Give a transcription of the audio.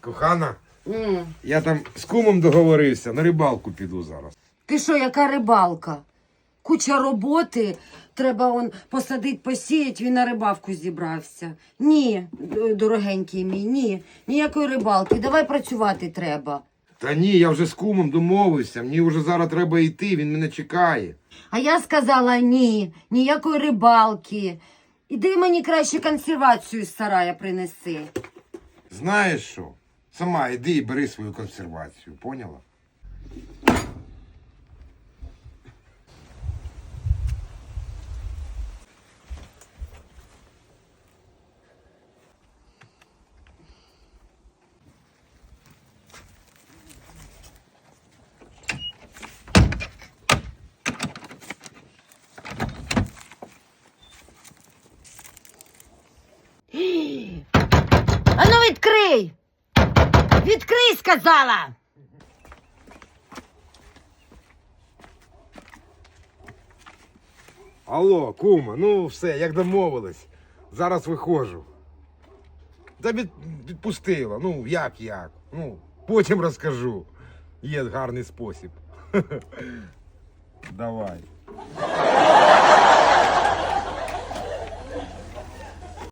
Кохана, М. я там з кумом договорився, на рибалку піду зараз. Ти що, яка рибалка? Куча роботи, треба он посадить, посіять, він на рибалку зібрався. Ні, д- дорогенький мій, ні. Ніякої рибалки. Давай працювати треба. Та ні, я вже з кумом домовився, мені вже зараз треба йти, він мене чекає. А я сказала ні, ніякої рибалки. Іди мені краще консервацію з сарая принеси. Знаєш що? Сама йди і бери свою консервацію, поняла? Ану відкрий! Відкрий, сказала! Алло, кума, ну все, як домовились. Зараз виходжу. Та від, відпустила. Ну, як як? Ну, потім розкажу. Є гарний спосіб. Давай.